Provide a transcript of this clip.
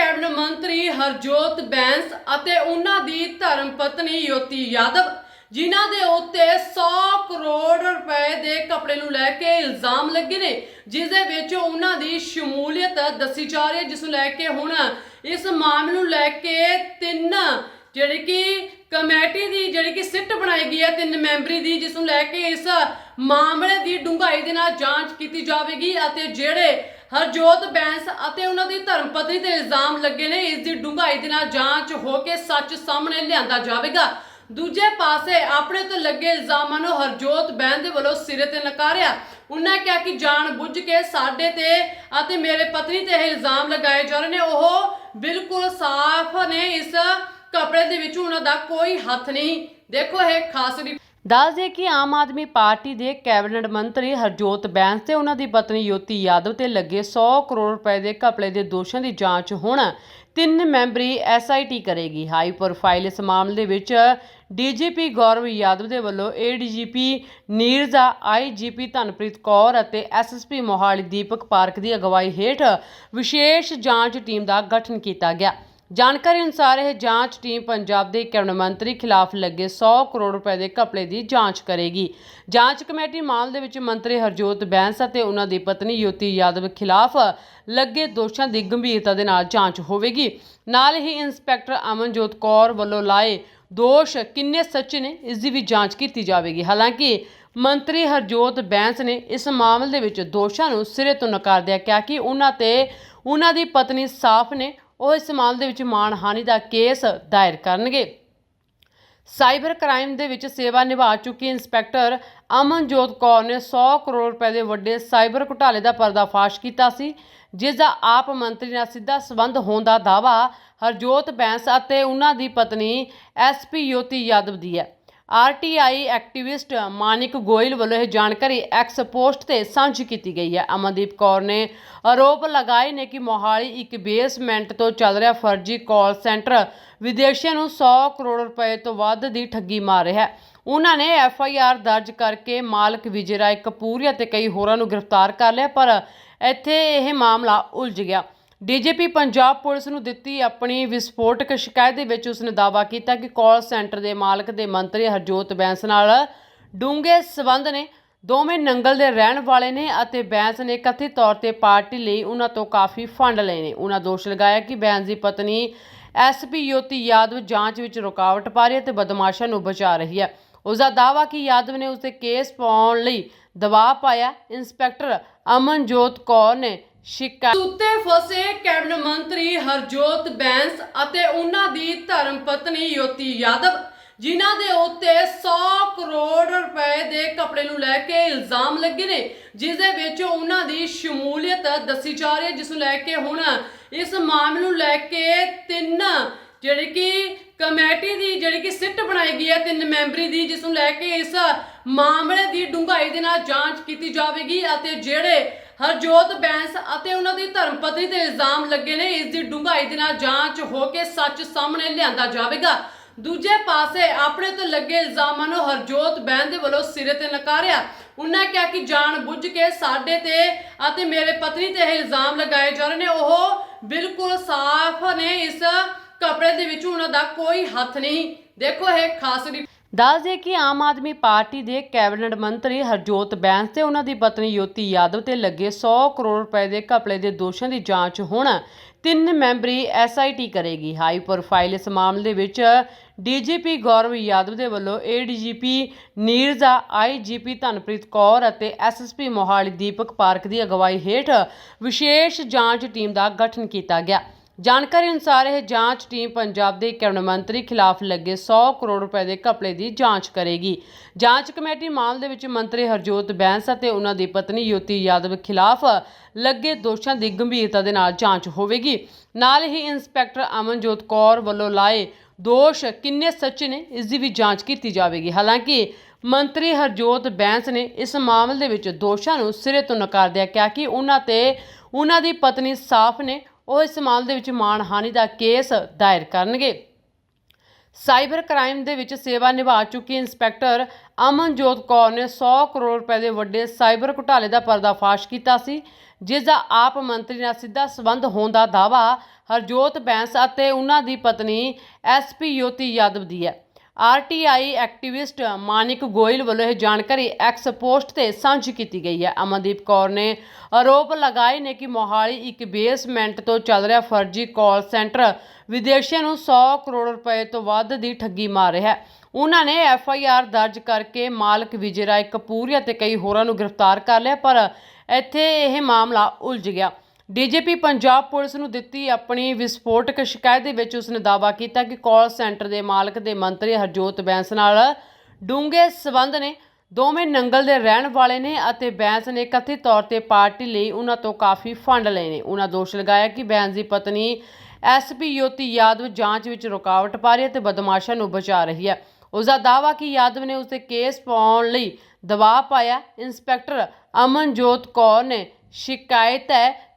Cabinet ਮੰਤਰੀ ਹਰਜੋਤ ਬੈਂਸ ਅਤੇ ਉਹਨਾਂ ਦੀ ਧਰਮ ਪਤਨੀ ਯੋਤੀ ਯਾਦਵ, ਜਿਨ੍ਹਾਂ ਦੇ ਉੱਤੇ 100 ਕਰੋੜ ਰੁਪਏ ਦੇ ਕਪੜੇ ਨੂੰ ਲੈ ਕੇ ਇਲਜ਼ਾਮ ਲੱਗੇ ਨੇ ਜਿਸ ਦੇ ਵਿੱਚ ਉਹਨਾਂ ਦੀ ਸ਼ਮੂਲੀਅਤ ਦੱਸੀ ਜਾ ਰਹੀ ਹੈ, ਜਿਸ ਨੂੰ ਲੈ ਕੇ ਹੁਣ ਇਸ ਮਾਮਲੇ ਨੂੰ ਲੈ ਕੇ ਤਿੰਨ ਜਿਹੜੀ ਕਿ ਕਮੇਟੀ ਦੀ ਜਿਹੜੀ ਕਿ ਸਿੱਟ ਬਣਾਈ ਗਈ ਹੈ, ਤਿੰਨ ਮੈਂਬਰੀ ਦੀ, ਜਿਸ ਨੂੰ ਲੈ ਕੇ ਇਸ ਮਾਮਲੇ ਦੀ ਡੂੰਘਾਈ ਦੇ ਨਾਲ ਜਾਂਚ ਕੀਤੀ ਜਾਵੇਗੀ ਅਤੇ ਜਿਹੜੇ ਹਰਜੋਤ ਬੈਂਸ ਅਤੇ ਉਹਨਾਂ ਦੀ ਧਰਮ ਪਤਨੀ ਤੇ ਇਲਜ਼ਾਮ ਲੱਗੇ ਨੇ। ਇਸ ਦੀ ਡੂੰਘਾਈ ਦੇ ਨਾਲ ਜਾਂਚ ਹੋ ਕੇ ਸੱਚ ਸਾਹਮਣੇ ਲਿਆਂਦਾ ਜਾਵੇਗਾ। ਦੂਜੇ ਪਾਸੇ ਆਪਣੇ ਤੋਂ ਲੱਗੇ ਇਲਜ਼ਾਮਾਂ ਨੂੰ ਹਰਜੋਤ ਬੈਂਸ ਦੇ ਵੱਲੋਂ ਸਿਰੇ ਤੇ ਨਕਾਰਿਆ। ਉਹਨਾਂ ਕਿਹਾ ਕਿ ਜਾਣ ਬੁੱਝ ਕੇ ਸਾਡੇ ਤੇ ਅਤੇ ਮੇਰੇ ਪਤਨੀ ਤੇ ਇਹ ਇਲਜ਼ਾਮ ਲਗਾਏ ਜਾ ਰਹੇ ਨੇ। ਉਹ ਬਿਲਕੁਲ ਸਾਫ਼ ਨੇ। ਇਸ ਕਪੜੇ ਦੇ ਵਿੱਚ ਉਹਨਾਂ ਦਾ ਕੋਈ ਹੱਥ ਨਹੀਂ। ਦੇਖੋ ਇਹ ਖਾਸ ਦੱਸ ਦੇ ਕਿ ਆਮ ਆਦਮੀ ਪਾਰਟੀ ਦੇ ਕੈਬਨਿਟ ਮੰਤਰੀ ਹਰਜੋਤ ਬੈਂਸ ਤੇ ਉਹਨਾਂ ਦੀ ਪਤਨੀ ਯੋਤੀ ਯਾਦਵ ਤੇ ਲੱਗੇ 100 ਕਰੋੜ ਰੁਪਏ ਦੇ ਘਪਲੇ ਦੇ ਦੋਸ਼ਾਂ ਦੀ ਜਾਂਚ ਹੁਣ ਤਿੰਨ ਮੈਂਬਰੀ ਐਸਆਈਟੀ ਕਰੇਗੀ। ਹਾਈ ਪ੍ਰੋਫਾਈਲ ਇਸ ਮਾਮਲੇ ਵਿੱਚ ਡੀਜੀਪੀ ਗੌਰਵ ਯਾਦਵ ਦੇ ਵੱਲੋਂ ਏਡੀਜੀਪੀ ਨੀਰਜ਼ਾ, ਆਈਜੀਪੀ ਧਨਪ੍ਰੀਤ ਕੌਰ ਅਤੇ ਐਸਐਸਪੀ ਮੋਹਾਲੀ ਦੀਪਕ ਪਾਰਕ ਦੀ ਅਗਵਾਈ ਹੇਠ ਵਿਸ਼ੇਸ਼ ਜਾਂਚ ਟੀਮ ਦਾ ਗਠਨ ਕੀਤਾ ਗਿਆ। ਜਾਣਕਾਰੀ ਅਨੁਸਾਰ ਇਹ ਜਾਂਚ ਟੀਮ ਪੰਜਾਬ ਦੇ ਕੈਬਨਿਟ ਮੰਤਰੀ ਖਿਲਾਫ ਲੱਗੇ 100 ਕਰੋੜ ਰੁਪਏ ਦੇ ਘਪਲੇ ਦੀ ਜਾਂਚ ਕਰੇਗੀ। ਜਾਂਚ ਕਮੇਟੀ ਮਾਮਲੇ ਦੇ ਵਿੱਚ ਮੰਤਰੀ ਹਰਜੋਤ ਬੈਂਸ ਅਤੇ ਉਹਨਾਂ ਦੀ ਪਤਨੀ ਯੋਤੀ ਯਾਦਵ ਖਿਲਾਫ ਲੱਗੇ ਦੋਸ਼ਾਂ ਦੀ ਗੰਭੀਰਤਾ ਦੇ ਨਾਲ ਜਾਂਚ ਹੋਵੇਗੀ। ਨਾਲ ਹੀ ਇੰਸਪੈਕਟਰ ਅਮਨਜੋਤ ਕੌਰ ਵੱਲੋਂ ਲਾਏ ਦੋਸ਼ ਕਿੰਨੇ ਸੱਚੇ ਨੇ, ਇਸ ਦੀ ਵੀ ਜਾਂਚ ਕੀਤੀ ਜਾਵੇਗੀ। ਹਾਲਾਂਕਿ ਮੰਤਰੀ ਹਰਜੋਤ ਬੈਂਸ ਨੇ ਇਸ ਮਾਮਲੇ ਦੇ ਵਿੱਚ ਦੋਸ਼ਾਂ ਨੂੰ ਸਿਰੇ ਤੋਂ ਨਕਾਰਦਿਆਂ ਕਿਹਾ ਕਿ ਉਹਨਾਂ ਤੇ ਉਹਨਾਂ ਦੀ ਪਤਨੀ ਸਾਫ਼ ਨੇ ਉਹ ਇਸ ਮਾਮਲੇ ਦੇ ਵਿੱਚ ਮਾਣਹਾਨੀ ਦਾ ਕੇਸ ਦਾਇਰ ਕਰਨਗੇ। ਸਾਈਬਰ ਕ੍ਰਾਈਮ ਦੇ ਵਿੱਚ ਸੇਵਾ ਨਿਭਾ ਚੁੱਕੀ ਇੰਸਪੈਕਟਰ ਅਮਨਜੋਤ ਕੌਰ ਨੇ 100 ਕਰੋੜ ਰੁਪਏ ਦੇ ਵੱਡੇ ਸਾਈਬਰ ਘੁਟਾਲੇ ਦਾ ਪਰਦਾਫਾਸ਼ ਕੀਤਾ ਸੀ, ਜਿਸ ਦਾ ਆਪ ਮੰਤਰੀ ਨਾਲ ਸਿੱਧਾ ਸੰਬੰਧ ਹੋਣ ਦਾ ਦਾਵਾ ਹਰਜੋਤ ਬੈਂਸ ਅਤੇ ਉਹਨਾਂ ਦੀ ਪਤਨੀ ਐਸਪੀ ਯੋਤੀ ਯਾਦਵ ਦੀ ਹੈ। ਆਰਟੀਆਈ ਐਕਟਿਵਿਸਟ ਮਾਨਿਕ ਗੋਇਲ ਵੱਲੋਂ ਇਹ ਜਾਣਕਾਰੀ ਐਕਸ ਪੋਸਟ ਤੇ ਸਾਂਝੀ ਕੀਤੀ ਗਈ ਹੈ। ਅਮਨਦੀਪ ਕੌਰ ਨੇ ਆਰੋਪ ਲਗਾਏ ਨੇ ਕਿ ਮੋਹਾਲੀ ਇੱਕ ਬੇਸਮੈਂਟ ਤੋਂ ਚੱਲ ਰਿਹਾ ਫਰਜ਼ੀ ਕਾਲ ਸੈਂਟਰ ਵਿਦੇਸ਼ੀਆਂ ਨੂੰ 100 ਕਰੋੜ ਰੁਪਏ ਤੋਂ ਵੱਧ ਦੀ ਠੱਗੀ ਮਾਰ ਰਿਹਾ ਹੈ। ਉਹਨਾਂ ਨੇ ਐਫ ਆਈ ਆਰ ਦਰਜ ਕਰਕੇ ਮਾਲਕ ਵਿਜੇ ਰਾਏ ਕਪੂਰ ਅਤੇ ਕਈ ਹੋਰਾਂ ਨੂੰ ਗ੍ਰਿਫਤਾਰ ਕਰ ਲਿਆ, ਪਰ ਇੱਥੇ ਇਹ ਮਾਮਲਾ ਉਲਝ ਗਿਆ। ਡੀਜੀਪੀ ਪੰਜਾਬ ਪੁਲਿਸ ਨੂੰ ਦਿੱਤੀ ਆਪਣੀ ਵਿਸਫੋਟਕ ਸ਼ਿਕਾਇਤ ਦੇ ਵਿੱਚ ਉਸਨੇ ਦਾਅਵਾ ਕੀਤਾ ਕਿ ਕਾਲ ਸੈਂਟਰ ਦੇ ਮਾਲਕ ਦੇ ਮੰਤਰੀ ਹਰਜੋਤ ਬੈਂਸ ਨਾਲ ਡੂੰਘੇ ਸਬੰਧ ਨੇ। ਦੋਵੇਂ ਨੰਗਲ ਦੇ ਰਹਿਣ ਵਾਲੇ ਨੇ ਅਤੇ ਬੈਂਸ ਨੇ ਕਥਿਤ ਤੌਰ ਤੇ ਪਾਰਟੀ ਲਈ ਉਹਨਾਂ ਤੋਂ ਕਾਫੀ ਫੰਡ ਲਏ ਨੇ। ਉਹਨਾਂ ਦੋਸ਼ ਲਗਾਇਆ ਕਿ ਬੈਂਸ ਦੀ ਪਤਨੀ ਐਸਪੀ ਯੋਤੀ ਯਾਦਵ ਜਾਂਚ ਵਿੱਚ ਰੁਕਾਵਟ ਪਾ ਰਹੀ ਹੈ ਤੇ ਬਦਮਾਸ਼ਾਂ ਨੂੰ ਬਚਾ ਰਹੀ ਹੈ। ਉਸ ਦਾ ਦਾਅਵਾ ਕਿ ਯਾਦਵ ਨੇ ਉਸ ਤੇ ਕੇਸ ਪਾਉਣ ਲਈ ਦਬਾਅ ਪਾਇਆ। ਇੰਸਪੈਕਟਰ ਅਮਨਜੋਤ ਕੌਰ ਨੇ ਸ਼ਿਕਾਇਤ ਉੱਤੇ ਫਸੇ ਕੈਬਨਿਟ ਮੰਤਰੀ ਹਰਜੋਤ ਬੈਂਸ ਅਤੇ ਉਹਨਾਂ ਦੀ ਧਰਮ ਪਤਨੀ ਯੋਤੀ ਯਾਦਵ, ਜਿਨ੍ਹਾਂ ਦੇ ਉੱਤੇ 100 ਕਰੋੜ ਰੁਪਏ ਦੇ ਕਪੜੇ ਨੂੰ ਲੈ ਕੇ ਇਲਜ਼ਾਮ ਲੱਗੇ ਨੇ ਜਿਸ ਦੇ ਵਿੱਚ ਉਹਨਾਂ ਦੀ ਸ਼ਮੂਲੀਅਤ ਦੱਸੀ ਜਾ ਰਹੀ ਹੈ, ਜਿਸ ਨੂੰ ਲੈ ਕੇ ਹੁਣ ਇਸ ਮਾਮਲੇ ਨੂੰ ਲੈ ਕੇ ਤਿੰਨ ਜਿਹੜੀ ਕਿ ਕਮੇਟੀ ਦੀ ਜਿਹੜੀ ਕਿ ਸਿੱਟ ਬਣਾਈ ਗਈ ਹੈ, ਤਿੰਨ ਮੈਂਬਰੀ ਦੀ, ਜਿਸ ਨੂੰ ਲੈ ਕੇ ਇਸ ਮਾਮਲੇ ਦੀ ਡੂੰਘਾਈ ਦੇ ਨਾਲ ਜਾਂਚ ਕੀਤੀ ਜਾਵੇਗੀ ਅਤੇ ਜਿਹੜੇ ਹਰਜੋਤ ਬੈਂਸ ਅਤੇ ਉਹਨਾਂ ਦੀ ਧਰਮ ਪਤਨੀ ਤੇ ਇਲਜ਼ਾਮ ਲੱਗੇ ਨੇ। ਇਸ ਦੀ ਡੂੰਘਾਈ ਦੇ ਨਾਲ ਜਾਂਚ ਹੋ ਕੇ ਸੱਚ ਸਾਹਮਣੇ ਲਿਆਂਦਾ ਜਾਵੇਗਾ। ਦੂਜੇ ਪਾਸੇ ਆਪਣੇ ਤੋਂ ਲੱਗੇ ਇਲਜ਼ਾਮਾਂ ਨੂੰ ਹਰਜੋਤ ਬੈਂਸ ਦੇ ਵੱਲੋਂ ਸਿਰੇ ਤੇ ਨਕਾਰਿਆ। ਉਹਨਾਂ ਕਿਹਾ ਕਿ ਜਾਣ ਬੁੱਝ ਕੇ ਸਾਡੇ ਤੇ ਅਤੇ ਮੇਰੇ ਪਤਨੀ ਤੇ ਇਹ ਇਲਜ਼ਾਮ ਲਗਾਏ ਜਾ ਰਹੇ ਨੇ। ਉਹ ਬਿਲਕੁਲ ਸਾਫ਼ ਨੇ। ਇਸ ਕਪੜੇ ਦੇ ਵਿੱਚ ਉਹਨਾਂ ਦਾ ਕੋਈ ਹੱਥ ਨਹੀਂ। ਦੇਖੋ ਇਹ ਖਾਸ ਦੱਸ ਦੇ ਕਿ ਆਮ ਆਦਮੀ ਪਾਰਟੀ ਦੇ ਕੈਬਨਿਟ ਮੰਤਰੀ ਹਰਜੋਤ ਬੈਂਸ ਤੇ ਉਹਨਾਂ ਦੀ ਪਤਨੀ ਯੋਤੀ ਯਾਦਵ ਤੇ ਲੱਗੇ 100 ਕਰੋੜ ਰੁਪਏ ਦੇ ਘਪਲੇ ਦੇ ਦੋਸ਼ਾਂ ਦੀ ਜਾਂਚ ਹੁਣ ਤਿੰਨ ਮੈਂਬਰੀ ਐਸਆਈਟੀ ਕਰੇਗੀ। ਹਾਈ ਪ੍ਰੋਫਾਈਲ ਇਸ ਮਾਮਲੇ ਦੇ ਵਿੱਚ ਡੀਜੀਪੀ ਗੌਰਵ ਯਾਦਵ ਦੇ ਵੱਲੋਂ ਏਡੀਜੀਪੀ ਨੀਰਜ਼ਾ ਆਈਜੀਪੀ ਧਨਪ੍ਰੀਤ ਕੌਰ ਅਤੇ ਐਸਐਸਪੀ ਮੋਹਾਲੀ ਦੀਪਕ ਪਾਰਕ ਦੀ ਅਗਵਾਈ ਹੇਠ ਵਿਸ਼ੇਸ਼ ਜਾਂਚ ਟੀਮ ਦਾ ਗਠਨ ਕੀਤਾ ਗਿਆ। ਜਾਣਕਾਰੀ ਅਨੁਸਾਰ ਇਹ ਜਾਂਚ ਟੀਮ ਪੰਜਾਬ ਦੇ ਕੈਬਨਿਟ ਮੰਤਰੀ ਖਿਲਾਫ ਲੱਗੇ 100 ਕਰੋੜ ਰੁਪਏ ਦੇ ਘਪਲੇ ਦੀ ਜਾਂਚ ਕਰੇਗੀ। ਜਾਂਚ ਕਮੇਟੀ ਮਾਮਲੇ ਦੇ ਵਿੱਚ ਮੰਤਰੀ ਹਰਜੋਤ ਬੈਂਸ ਅਤੇ ਉਹਨਾਂ ਦੀ ਪਤਨੀ ਯੋਤੀ ਯਾਦਵ ਖਿਲਾਫ ਲੱਗੇ ਦੋਸ਼ਾਂ ਦੀ ਗੰਭੀਰਤਾ ਦੇ ਨਾਲ ਜਾਂਚ ਹੋਵੇਗੀ। ਨਾਲ ਹੀ ਇੰਸਪੈਕਟਰ ਅਮਨਜੋਤ ਕੌਰ ਵੱਲੋਂ ਲਾਏ ਦੋਸ਼ ਕਿੰਨੇ ਸੱਚੇ ਨੇ, ਇਸ ਦੀ ਵੀ ਜਾਂਚ ਕੀਤੀ ਜਾਵੇਗੀ। ਹਾਲਾਂਕਿ ਮੰਤਰੀ ਹਰਜੋਤ ਬੈਂਸ ਨੇ ਇਸ ਮਾਮਲੇ ਦੇ ਵਿੱਚ ਦੋਸ਼ਾਂ ਨੂੰ ਸਿਰੇ ਤੋਂ ਨਕਾਰਦਿਆਂ ਕਿਹਾ ਕਿ ਉਹਨਾਂ ਤੇ ਉਹਨਾਂ ਦੀ ਪਤਨੀ ਸਾਫ਼ ਨੇ ਉਹ ਇਸ ਮਾਮਲੇ ਦੇ ਵਿੱਚ ਮਾਣਹਾਨੀ ਦਾ ਕੇਸ ਦਾਇਰ ਕਰਨਗੇ। ਸਾਈਬਰ ਕ੍ਰਾਈਮ ਦੇ ਵਿੱਚ ਸੇਵਾ ਨਿਭਾ ਚੁੱਕੀ ਇੰਸਪੈਕਟਰ ਅਮਨਜੋਤ ਕੌਰ ਨੇ 100 ਕਰੋੜ ਰੁਪਏ ਦੇ ਵੱਡੇ ਸਾਈਬਰ ਘੁਟਾਲੇ ਦਾ ਪਰਦਾਫਾਸ਼ ਕੀਤਾ ਸੀ, ਜਿਸ ਦਾ ਆਪ ਮੰਤਰੀ ਨਾਲ ਸਿੱਧਾ ਸੰਬੰਧ ਹੋਣ ਦਾ ਦਾਵਾ ਹਰਜੋਤ ਬੈਂਸ ਅਤੇ ਉਹਨਾਂ ਦੀ ਪਤਨੀ ਐਸਪੀ ਯੋਤੀ ਯਾਦਵ ਦੀ ਹੈ। ਆਰਟੀਆਈ ਐਕਟਿਵਿਸਟ ਮਾਨਿਕ ਗੋਇਲ ਵੱਲੋਂ ਇਹ ਜਾਣਕਾਰੀ ਐਕਸ ਪੋਸਟ ਤੇ ਸਾਂਝੀ ਕੀਤੀ ਗਈ ਹੈ। ਅਮਨਦੀਪ ਕੌਰ ਨੇ ਆਰੋਪ ਲਗਾਏ ਨੇ ਕਿ ਮੋਹਾਲੀ ਇੱਕ ਬੇਸਮੈਂਟ ਤੋਂ ਚੱਲ ਰਿਹਾ ਫਰਜ਼ੀ ਕਾਲ ਸੈਂਟਰ ਵਿਦੇਸ਼ੀਆਂ ਨੂੰ 100 ਕਰੋੜ ਰੁਪਏ ਤੋਂ ਵੱਧ ਦੀ ਠੱਗੀ ਮਾਰ ਰਿਹਾ ਹੈ। ਉਹਨਾਂ ਨੇ ਐਫ ਆਈ ਆਰ ਦਰਜ ਕਰਕੇ ਮਾਲਕ ਵਿਜੇ ਰਾਏ ਕਪੂਰ ਅਤੇ ਕਈ ਹੋਰਾਂ ਨੂੰ ਗ੍ਰਿਫਤਾਰ ਕਰ ਲਿਆ, ਪਰ ਇੱਥੇ ਇਹ ਮਾਮਲਾ ਉਲਝ ਗਿਆ। ਡੀਜੀਪੀ ਪੰਜਾਬ ਪੁਲਿਸ ਨੂੰ ਦਿੱਤੀ ਆਪਣੀ ਵਿਸਫੋਟਕ ਸ਼ਿਕਾਇਤ ਦੇ ਵਿੱਚ ਉਸਨੇ ਦਾਅਵਾ ਕੀਤਾ ਕਿ ਕਾਲ ਸੈਂਟਰ ਦੇ ਮਾਲਕ ਦੇ ਮੰਤਰੀ ਹਰਜੋਤ ਬੈਂਸ ਨਾਲ ਡੂੰਘੇ ਸਬੰਧ ਨੇ। ਦੋਵੇਂ ਨੰਗਲ ਦੇ ਰਹਿਣ ਵਾਲੇ ਨੇ ਅਤੇ ਬੈਂਸ ਨੇ ਕਥਿਤ ਤੌਰ ਤੇ ਪਾਰਟੀ ਲਈ ਉਹਨਾਂ ਤੋਂ ਕਾਫੀ ਫੰਡ ਲਏ ਨੇ। ਉਹਨਾਂ ਦੋਸ਼ ਲਗਾਇਆ ਕਿ ਬੈਂਸ ਦੀ ਪਤਨੀ ਐਸਪੀ ਯੋਤੀ ਯਾਦਵ ਜਾਂਚ ਵਿੱਚ ਰੁਕਾਵਟ ਪਾ ਰਹੀ ਹੈ ਤੇ ਬਦਮਾਸ਼ਾਂ ਨੂੰ ਬਚਾ ਰਹੀ ਹੈ। ਉਸ ਦਾ ਦਾਅਵਾ ਕਿ ਯਾਦਵ ਨੇ ਉਸ ਤੇ ਕੇਸ ਪਾਉਣ ਲਈ ਦਬਾਅ ਪਾਇਆ। ਇੰਸਪੈਕਟਰ ਅਮਨਜੋਤ ਕੌਰ ਨੇ ਸ਼ਿਕਾਇਤ ਹੈ